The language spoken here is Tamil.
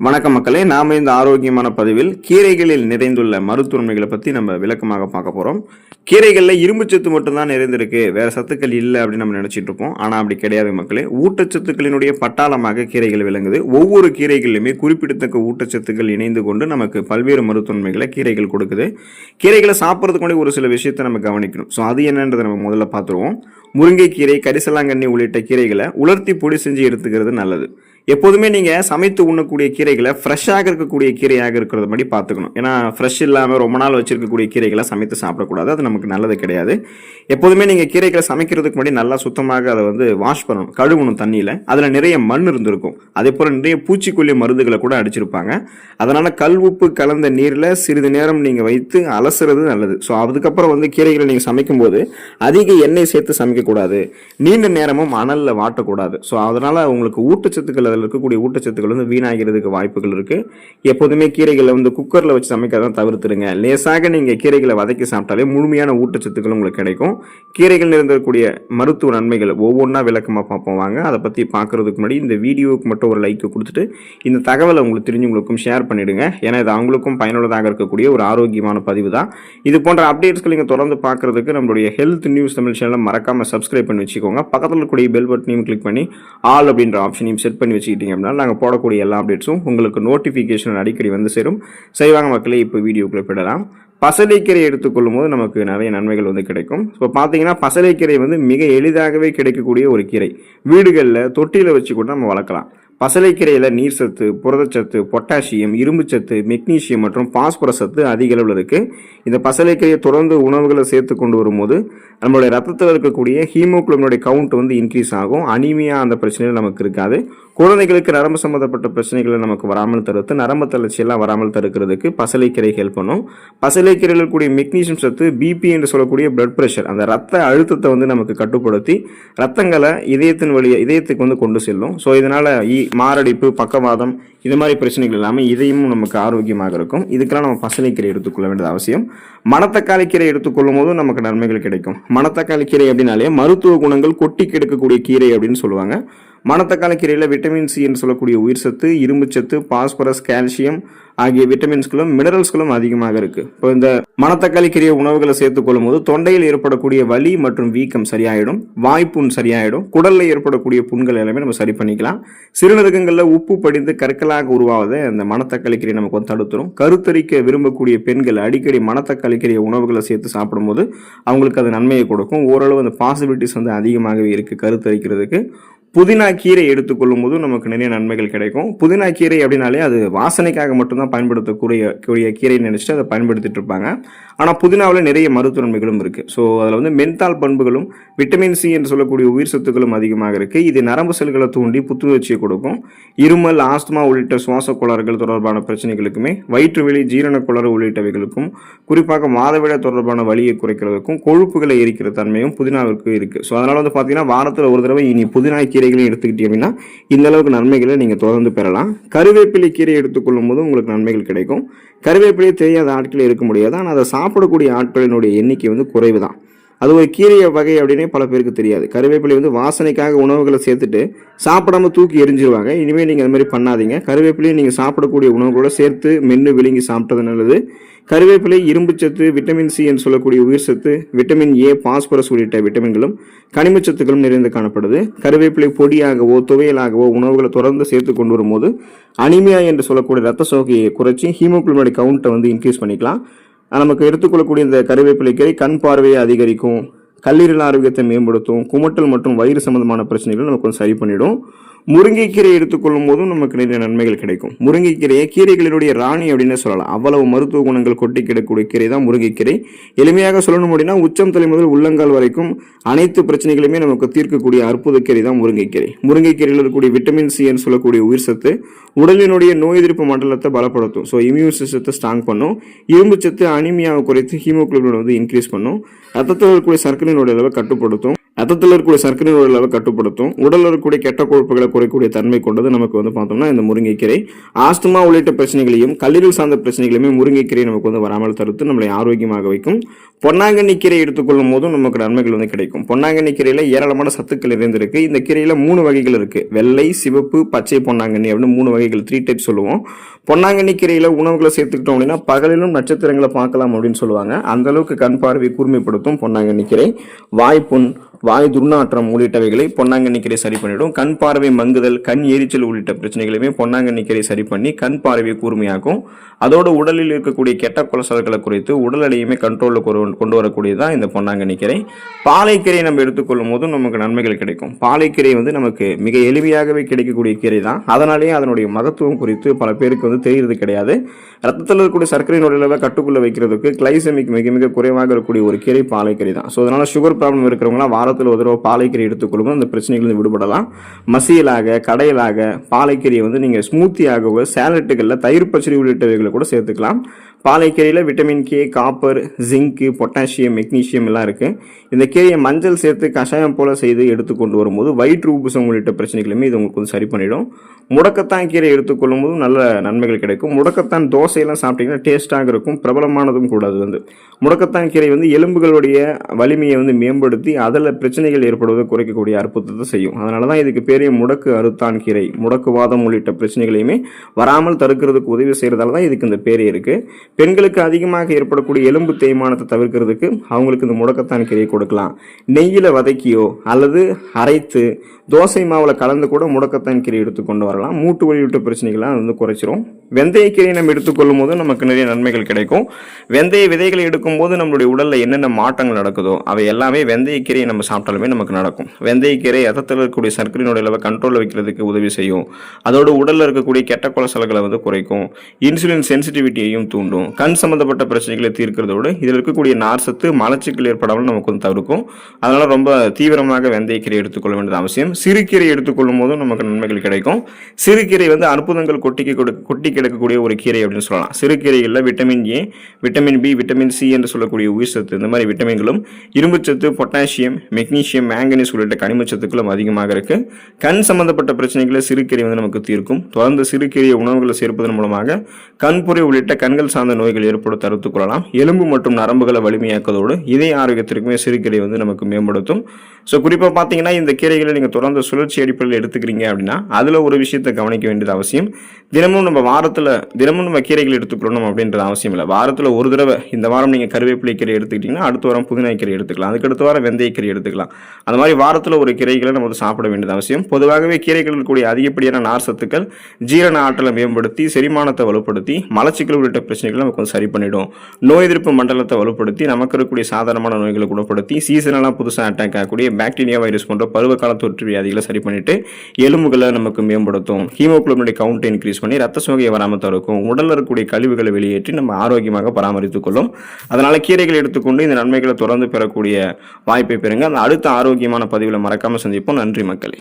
வணக்கம் மக்களே நாம் இந்த ஆரோக்கியமான பதிவில் கீரைகளில் நிறைந்துள்ள மருத்துவமைகளை பற்றி நம்ம விளக்கமாக பார்க்க போகிறோம் கீரைகளில் இரும்புச்சத்து மட்டும்தான் நிறைந்திருக்கு. வேறு சத்துக்கள் இல்லை அப்படின்னு நம்ம நினச்சிட்டு இருப்போம். ஆனால் அப்படி கிடையாது மக்களே. ஊட்டச்சத்துக்களினுடைய பட்டாளமாக கீரைகள் விளங்குது. ஒவ்வொரு கீரைகளிலுமே குறிப்பிடத்தக்க ஊட்டச்சத்துக்கள் இணைந்து கொண்டு நமக்கு பல்வேறு மருத்துவமைகளை கீரைகள் கொடுக்குது. கீரைகளை சாப்பிட்றதுக்கு முன்னாடி ஒரு சில விஷயத்தை நம்ம கவனிக்கணும். ஸோ அது என்னன்றதை நம்ம முதல்ல பார்த்துருவோம். முருங்கைக்கீரை கரிசலாங்கண்ணி உள்ளிட்ட கீரைகளை உலர்த்தி பொடி செஞ்சு எடுத்துக்கிறது நல்லது. எப்போதுமே நீங்கள் சமைத்து உண்ணக்கூடிய கீரைகளை ஃப்ரெஷ்ஷாக இருக்கக்கூடிய கீரையாக இருக்கிறத மாதிரி பார்த்துக்கணும். ஏன்னா ஃப்ரெஷ் இல்லாமல் ரொம்ப நாள் வச்சுருக்கக்கூடிய கீரைகளை சமைத்து சாப்பிடக்கூடாது. அது நமக்கு நல்லது கிடையாது. எப்போதுமே நீங்கள் கீரைகளை சமைக்கிறதுக்கு முன்னாடி நல்லா சுத்தமாக அதை வந்து வாஷ் பண்ணணும். கழுவணும் தண்ணியில். அதில் நிறைய மண் இருந்திருக்கும். அதே போல் நிறைய பூச்சிக்கொல்லி மருந்துகளை கூட அடிச்சிருப்பாங்க. அதனால் கல் உப்பு கலந்த நீரில் சிறிது நேரம் நீங்கள் வைத்து அலசுறது நல்லது. ஸோ அதுக்கப்புறம் வந்து கீரைகளை நீங்கள் சமைக்கும்போது அதிக எண்ணெய் சேர்த்து சமைக்கக்கூடாது. நீண்ட நேரமும் அனலில் வாட்டக்கூடாது. ஸோ அதனால் உங்களுக்கு ஊட்டச்சத்துக்கள் அதில் இருக்கக்கூடிய ஊட்டச்சத்துக்கள் வந்து வீணாகிறதுக்கு வாய்ப்புகள் இருக்குது எப்போதுமே கீரைகளை வந்து குக்கரில் வச்சு சமைக்கிறதான் தவிர்த்துடுங்க. லேசாக நீங்கள் கீரைகளை வதக்கி சாப்பிட்டாலே முழுமையான ஊட்டச்சத்துக்கள் உங்களுக்கு கிடைக்கும். கீரைகள் இருந்தக்கூடிய மருத்துவ நன்மைகள் ஒவ்வொன்றா விளக்கமாக பார்ப்போம். வாங்க அதை பற்றி பார்க்குறதுக்கு முன்னாடி இந்த வீடியோவுக்கு மட்டும் ஒரு லைக்கு கொடுத்துட்டு இந்த தகவலை உங்களுக்கு தெரிஞ்சவங்களுக்கும் ஷேர் பண்ணிவிடுங்க ஏன்னா இது அவங்களுக்கும் பயனுள்ளதாக இருக்கக்கூடிய ஒரு ஆரோக்கியமான பதிவு தான். இது போன்ற அப்டேட்ஸ்கள் நீங்கள் தொடர்ந்து பார்க்குறதுக்கு நம்மளுடைய ஹெல்த் நியூஸ் தமிழ் சேனலை மறக்காமல் சப்ஸ்கிரைப் பண்ணி வச்சுக்கோங்க. பக்கத்தில் இருக்கக்கூடிய பெல் பட்டனையும் கிளிக் பண்ணி ஆல் அப்படின்ற ஆப்ஷனையும் செட் பண்ணி வச்சுக்கிட்டீங்க அப்படின்னா நாங்கள் போடக்கூடிய எல்லா அப்டேட்ஸும் உங்களுக்கு நோட்டிஃபிகேஷன் அடிக்கடி வந்து சேரும். செய்வாங்க மக்களே இப்போ வீடியோக்குள்ளே போயிடலாம். பசலைக்கீரை எடுத்துக்கொள்ளும் போது நமக்கு நிறைய நன்மைகள் வந்து கிடைக்கும். இப்போ பார்த்தீங்கன்னா பசலைக்கீரை வந்து மிக எளிதாகவே கிடைக்கக்கூடிய ஒரு கீரை. வீடுகளில் தொட்டியில் வச்சு கூட நம்ம வளர்க்கலாம். பசலைக்கீரையில் நீர் சத்து புரதச்சத்து பொட்டாசியம் இரும்புச்சத்து மெக்னீசியம் மற்றும் பாஸ்பரஸ் சத்து அதிக அளவில் இருக்குது இந்த பசலைக்கீரையை தொடர்ந்து உணவுகளை சேர்த்து கொண்டு வரும்போது நம்மளுடைய ரத்தத்தில் இருக்கக்கூடிய ஹீமோகுளோபினுடைய கவுண்ட் வந்து இன்க்ரீஸ் ஆகும். அனிமியா அந்த பிரச்சனையில் நமக்கு இருக்காது. குழந்தைகளுக்கு நரம்பு சம்மந்தப்பட்ட பிரச்சனைகளை நமக்கு வராமல் தடுத்து நரம்பு தளர்ச்சியெல்லாம் வராமல் தடுக்கிறதுக்கு பசலைக்கீரை ஹெல்ப் பண்ணும். பசலைக்கீரையில் இருக்கக்கூடிய மெக்னீசியம் சத்து பிபி என்று சொல்லக்கூடிய பிளட் ப்ரெஷர் அந்த ரத்த அழுத்தத்தை வந்து நமக்கு கட்டுப்படுத்தி ரத்தங்களை இதயத்தின் வழியை இதயத்துக்கு வந்து கொண்டு செல்லும். ஸோ இதனால் மாரடைப்பு பக்கவாதம் இது மாதிரி பிரச்சனைகள் இல்லாமல் இதயமும் நமக்கு ஆரோக்கியமாக இருக்கும். இதுக்கெல்லாம் நம்ம பசலைக்கீரை எடுத்துக்கொள்ள வேண்டியது அவசியம். மணத்தக்காளி கீரை எடுத்துக்கொள்ளும் போதும் நமக்கு நன்மைகள் கிடைக்கும். மணத்தக்காளி கீரை அப்படின்னாலே மருத்துவ குணங்கள் கொட்டி கெடுக்கக்கூடிய கீரை அப்படின்னு சொல்லுவாங்க. மணத்தக்காளி கீரையில் விட்டமின் சி என்று சொல்லக்கூடிய உயிர் சத்து இரும்புச்சத்து பாஸ்பரஸ் கால்சியம் ஆகிய விட்டமின்ஸ்களும் மினரல்ஸ்களும் அதிகமாக இருக்கு. இப்போ இந்த மணத்தக்காளி கீரை உணவுகளை சேர்த்துக் கொள்ளும்போது தொண்டையில் ஏற்படக்கூடிய வலி மற்றும் வீக்கம் சரியாயிடும் வாய்ப்புண் சரியாயிடும் குடலில் ஏற்படக்கூடிய புண்கள் எல்லாமே நம்ம சரி பண்ணிக்கலாம். சிறுநீரகங்களில் உப்பு படிந்து கற்களாக உருவாவதை அந்த மணத்தக்காளி கீரை நமக்கு வந்து தடுத்துரும். கருத்தரிக்க விரும்பக்கூடிய பெண்கள் அடிக்கடி மணத்தக்காளி கீரை உணவுகளை சேர்த்து சாப்பிடும்போது அவங்களுக்கு அது நன்மையை கொடுக்கும். ஓரளவு அந்த பாசிபிலிட்டிஸ் வந்து அதிகமாகவே இருக்குது கருத்தரிக்கிறதுக்கு. புதினா கீரை எடுத்துக்கொள்ளும் போது நமக்கு நிறைய நன்மைகள் கிடைக்கும். புதினா கீரை அப்படின்னாலே அது வாசனைக்காக மட்டும்தான் பயன்படுத்தக்கூடிய கூடிய கீரை நினச்சிட்டு அதை பயன்படுத்திட்டு இருப்பாங்க. ஆனால் புதினாவில் நிறைய மருத்துவ நன்மைகளும் இருக்குது ஸோ அதில் வந்து மென்தால் பண்புகளும் விட்டமின் சி என்று சொல்லக்கூடிய உயிர் சத்துக்களும் அதிகமாக இருக்குது இது நரம்பு செல்களை தூண்டி புத்துணர்ச்சியை கொடுக்கும். இருமல் ஆஸ்துமா உள்ளிட்ட சுவாச கோளாறுகள் தொடர்பான பிரச்சனைகளுக்குமே வயிற்றுவெளி ஜீரண கோளாறு உள்ளிட்டவைகளுக்கும் குறிப்பாக மாதவிட தொடர்பான வலியை குறைக்கிறதுக்கும் கொழுப்புகளை எரிக்கிற தன்மையும் புதினாவிற்கு இருக்குது ஸோ அதனால் வந்து பார்த்தீங்கன்னா வாரத்தில் ஒரு தடவை இனி புதினா கீரைகளையும் எடுத்துக்கிட்டீங்க அப்படின்னா இந்த அளவுக்கு நன்மைகளை நீங்கள் தொடர்ந்து பெறலாம். கருவேப்பிலை கீரை எடுத்துக்கொள்ளும் போது உங்களுக்கு நன்மைகள் கிடைக்கும். கருவேப்பிலை தெரியாத ஆட்கள் இருக்க முடியாது. ஆனால் அதை சாப்பிடக்கூடிய ஆட்களினுடைய எண்ணிக்கை வந்து குறைவு தான் அது ஒரு கீரை வகை அப்படின்னே பல பேருக்கு தெரியாது. கருவேப்பிலை வந்து வாசனைக்காக உணவுகளை சேர்த்துட்டு சாப்பிடாம தூக்கி எரிஞ்சிருவாங்க. இனிமேல் நீங்கள் அது மாதிரி பண்ணாதீங்க. கருவேப்பிலையை நீங்கள் சாப்பிடக்கூடிய உணவுகளோட சேர்த்து மென்று விழுங்கி சாப்பிட்டது நல்லது. கருவேப்பிலை இரும்புச்சத்து விட்டமின் சி என்று சொல்லக்கூடிய உயிர் சத்து விட்டமின் ஏ பாஸ்பரஸ் உள்ளிட்ட விட்டமின்களும் கனிமச்சத்துக்களும் நிறைந்து காணப்படுது. கருவேப்பிலை பொடியாகவோ துவையலாகவோ உணவுகளை தொடர்ந்து சேர்த்து கொண்டு வரும்போது அனிமியா என்று சொல்லக்கூடிய ரத்த சோகையை குறைச்சி ஹீமோகுளோபினோட கவுண்ட்டை வந்து இன்க்ரீஸ் பண்ணிக்கலாம். நமக்கு எடுத்துக்கொள்ளக்கூடிய இந்த கருவேப்பிலை கீரை கண் பார்வையை அதிகரிக்கும் கல்லீரல் ஆரோக்கியத்தை மேம்படுத்தும் குமட்டல் மற்றும் வயிறு சம்பந்தமான பிரச்சனைகளை நமக்கு சரி பண்ணிடும். முருங்கைக்கீரை எடுத்துக்கொள்ளும் போதும் நமக்கு நிறைய நன்மைகள் கிடைக்கும். முருங்கைக்கீரையை கீரைகளினுடைய ராணி அப்படின்னு சொல்லலாம். அவ்வளவு மருத்துவ குணங்கள் கொட்டி கிடக்கூடிய கீரை தான் முருங்கைக்கீரை. எளிமையாக சொல்லணும் அப்படின்னா உச்சம் தலை முதல் உள்ளங்கால் வரைக்கும் அனைத்து பிரச்சனைகளுமே நமக்கு தீர்க்கக்கூடிய அற்புத கீரை தான் முருங்கைக்கீரை. முருங்கைக்கீரையில் இருக்கக்கூடிய விட்டமின் சி சொல்லக்கூடிய உயிர் சத்து உடலினுடைய நோய் எதிர்ப்பு மண்டலத்தை பலப்படுத்தும். ஸோ இம்யூன் சிஸ்டத்தை ஸ்ட்ராங் பண்ணும். இரும்பு சத்து அனிமியாவை குறைத்து ஹீமோக்ளோபின் வந்து இன்க்ரீஸ் பண்ணும். ரத்தத்தில் இருக்கக்கூடிய சர்க்கரையினுடைய அளவை கட்டுப்படுத்தும். ரத்தத்தில் இருக்கக்கூடிய சர்க்கரையினுடைய அளவை கட்டுப்படுத்தும். உடலில் இருக்கக்கூடிய கெட்ட கொழுப்புகளை குறைக்கூடிய தன்மை கொண்டது நமக்கு வந்து பார்த்தோம்னா இந்த முருங்கைக்கீரை. ஆஸ்துமா உள்ளிட்ட பிரச்சனைகளையும் கல்லீரல் சார்ந்த பிரச்சனைகளையுமே முருங்கைக்கீரை நமக்கு வந்து வராமல் தடுத்து நம்மளை ஆரோக்கியமாக வைக்கும். பொன்னாங்கண்ணி கீரை எடுத்துக்கொள்ளும் போதும் நமக்கு நன்மைகள் வந்து கிடைக்கும். பொன்னாங்கண்ணி கீரையில் ஏராளமான சத்துக்கள் இருந்திருக்கு இந்த கீரையில் மூணு வகைகள் இருக்குது வெள்ளை சிவப்பு பச்சை பொன்னாங்கண்ணி அப்படின்னு மூணு வகைகள் த்ரீ டைப் சொல்லுவோம். பொன்னாங்கண்ணி கீரையில் உணவுகளை சேர்த்துக்கிட்டோம் அப்படின்னா பகலிலும் நட்சத்திரங்களை பார்க்கலாம் அப்படின்னு சொல்லுவாங்க. அந்தளவுக்கு கண் பார்வை கூர்மைப்படுத்தும் பொன்னாங்கண்ணி கீரை. வாய்ப்புண் வாய் துர்நாற்றம் உள்ளிட்டவைகளை பொன்னாங்கண்ணி கீரை சரி பண்ணிவிடும் கண் பார்வை மங்குதல் கண் எரிச்சல் உள்ளிட்ட பிரச்சனைகளையுமே பொன்னாங்கண்ணி கீரை சரி பண்ணி கண் பார்வையை கூர்மையாக்கும். அதோட உடலில் இருக்கக்கூடிய கெட்ட கொலசல்களை குறைத்து உடல் எடையுமே கண்ட்ரோலில் கொண்டு கொண்டு வரக்கூடியதாக இந்த பொன்னாங்கண்ணி கீரை பாலைக்கீரை நம்ம எடுத்துக்கொள்ளும் போதும் நமக்கு நன்மைகள் கிடைக்கும். பாலைக்கீரை வந்து நமக்கு மிக எளிமையாகவே கிடைக்கக்கூடிய கீரை தான் அதனாலேயே அதனுடைய மகத்துவம் குறித்து பல பேருக்கு வந்து தெரிகிறது கிடையாது. ரத்தத்தில் இருக்கக்கூடிய சர்க்கரை நோய் கட்டுக்குள்ளே வைக்கிறதுக்கு கிளைசமிக் மிக மிக குறைவாக இருக்கக்கூடிய ஒரு கீரை பாலைக்கீரை தான் ஸோ அதனால் சுகர் ப்ராப்ளம் இருக்கிறவங்களாம் வாரத்தில் ஒரு தடவை பாலைக்கீரை எடுத்துக்கொள்ளும் அந்த பிரச்சனைகள் விடுபடலாம். மசியலாக கடையிலாக பாலைக்கீரையை வந்து நீங்கள் ஸ்மூத்தியாகவோ சேலட்டுகளில் தயிர் பச்சடி உள்ளிட்டவைகளை கூட சேர்த்துக்கலாம். பாலைக்கீரையில் vitamin K copper zinc potassium magnesium எல்லாம் இருக்குது இந்த கீரையை மஞ்சள் சேர்த்து கஷாயம் போல் செய்து எடுத்துக்கொண்டு வரும்போது வயிற்று உப்புசம் உள்ளிட்ட பிரச்சனைகளுமே இது உங்களுக்கு வந்து சரி பண்ணிடும். முடக்கத்தான் கீரை எடுத்துக்கொள்ளும் போது நல்ல நன்மைகள் கிடைக்கும். முடக்கத்தான் தோசையெல்லாம் சாப்பிட்டீங்கன்னா டேஸ்ட்டாக இருக்கும் பிரபலமானதும் கூட அது வந்து. முடக்கத்தான் கீரை வந்து எலும்புகளுடைய வலிமையை வந்து மேம்படுத்தி அதில் பிரச்சனைகள் ஏற்படுவதை குறைக்கக்கூடிய அற்புதத்தை செய்யும். அதனால தான் இதுக்கு பேரே முடக்கு அறுத்தான் கீரை. முடக்குவாதம் உள்ளிட்ட பிரச்சனைகளையுமே வராமல் தடுக்கிறதுக்கு உதவி செய்கிறதால தான் இதுக்கு இந்த பேரே இருக்குது பெண்களுக்கு அதிகமாக ஏற்படக்கூடிய எலும்பு தேய்மானத்தை தவிர்க்கிறதுக்கு அவங்களுக்கு இந்த முடக்கத்தான் கீரையை கொடுக்கலாம். நெய்யில் வதக்கியோ அல்லது அரைத்து தோசை மாவில் கலந்து கூட முடக்கத்தான் கீரை எடுத்துக்கொண்டு வரலாம். மூட்டு வழிவிட்ட பிரச்சனைகள்லாம் வந்து குறைச்சிரும். வெந்தயக்கீரை நம்ம எடுத்துக்கொள்ளும் போது நமக்கு நிறைய நன்மைகள் கிடைக்கும். வெந்தய விதைகளை எடுக்கும்போது நம்மளுடைய உடலில் என்னென்ன மாற்றங்கள் நடக்குதோ அவை எல்லாமே வெந்தயக்கீரையை நம்ம சாப்பிட்டாலுமே நமக்கு நடக்கும். வெந்தயக்கீரை ரத்தத்தில் இருக்கக்கூடிய சர்க்கரையினுடைய அளவை கண்ட்ரோலில் வைக்கிறதுக்கு உதவி செய்யும். அதோடு உடலில் இருக்கக்கூடிய கெட்ட கொலஸ்ட்ரால்களை வந்து குறைக்கும். இன்சுலின் சென்சிட்டிவிட்டியையும் தூண்டும். கண் சம்மந்தப்பட்ட பிரச்சனைகளை தீர்க்கிறதோடு இதில் இருக்கக்கூடிய நார்சத்து மலச்சிக்கல் ஏற்படாமல் நமக்கு வந்து தவிர்க்கும். அதனால் ரொம்ப தீவிரமாக வெந்தயக்கீரை எடுத்துக்கொள்ள வேண்டியது அவசியம். சிறுகீரை எடுத்துக்கொள்ளும் போதும் நமக்கு நன்மைகள் கிடைக்கும். சிறுகீரை வந்து அற்புதங்கள் கொட்டிக்கு கொடு கொட்டி கிடக்கக்கூடிய ஒரு கீரை அப்படின்னு சொல்லலாம். சிறுகீரைகளில் vitamin A vitamin B vitamin C என்று சொல்லக்கூடிய உயிர் சத்து இந்த மாதிரி விட்டமின்களும் இரும்புச்சத்து பொட்டாசியம் மெக்னீசியம் மேங்கனீஸ் உள்ளிட்ட கனிமச்சத்துக்களும் அதிகமாக இருக்குது கண் சம்மந்தப்பட்ட பிரச்சனைகளை சிறுகீரை வந்து நமக்கு தீர்க்கும். தொடர்ந்து சிறுகீரையை உணவுகளை சேர்ப்பதன் மூலமாக கண்புரை உள்ளிட்ட கண்கள் சார்ந்த நோய்கள் ஏற்பட தடுத்துக் கொள்ளலாம். எலும்பு மற்றும் நரம்புகளை வலிமையாக்குவதோடு இதய ஆரோக்கியத்திற்குமே சிறுகீரை வந்து நமக்கு மேம்படுத்தும். ஸோ குறிப்பாக பார்த்தீங்கன்னா இந்த கீரைகளை நீங்கள் தொடர்ந்து சுழற்சி அடிப்படையில் எடுத்துக்கிறீங்க அப்படின்னா அதில் ஒரு விஷயத்தை கவனிக்க வேண்டியது அவசியம். தினமும் நம்ம வாரத்தில் தினமும் நம்ம கீரைகள் எடுத்துக்கொள்ளணும் அப்படின்றது அவசியம் இல்லை. வாரத்தில் ஒரு தடவை இந்த வாரம் நீங்கள் கருவேப்பிலை கீரை எடுத்துக்கிட்டிங்கன்னா அடுத்த வாரம் புதினா கீரை எடுத்துக்கலாம். அதுக்கு அடுத்த வாரம் வெந்தய கீரை எடுத்துக்கலாம். அந்த மாதிரி வாரத்தில் ஒரு கீரைகளை நம்ம சாப்பிட வேண்டியது அவசியம். பொதுவாகவே கீரைகளில் கூடிய அதிகப்படியான நார் சத்துக்கள் ஜீரண ஆற்றலை மேம்படுத்தி செரிமானத்தை வலுப்படுத்தி மலச்சிக்கல் உள்ளிட்ட பிரச்சனைகள் நமக்கு வந்து சரி பண்ணிடும். நோய் எதிர்ப்பு மண்டலத்தை வலுப்படுத்தி நமக்கு இருக்கக்கூடிய சாதாரணமான நோய்களை குணப்படுத்தி சீசனெல்லாம் புதுசாக அட்டாக் ஆகக்கூடிய பாக்டீரியா வைரஸ் போன்ற பருவகால தொற்று வியாதிகளை சரி பண்ணிட்டு எலும்புகளை நமக்கு மேம்படுத்தும். ஹீமோக்ளோபினுடைய கவுண்டை இன்க்ரீஸ் பண்ணி ரத்த சோகையை வராமல் தடுக்கும். உடலில் இருக்கக்கூடிய கழிவுகளை வெளியேற்றி நம்ம ஆரோக்கியமாக பராமரித்துக் கொள்ளும். அதனால் கீரைகள் எடுத்துக்கொண்டு இந்த நன்மைகளை தொடர்ந்து பெறக்கூடிய வாய்ப்பை பெறுங்க. அந்த அடுத்த ஆரோக்கியமான பதிவில் மறக்காமல் சந்திப்போம். நன்றி மக்களே.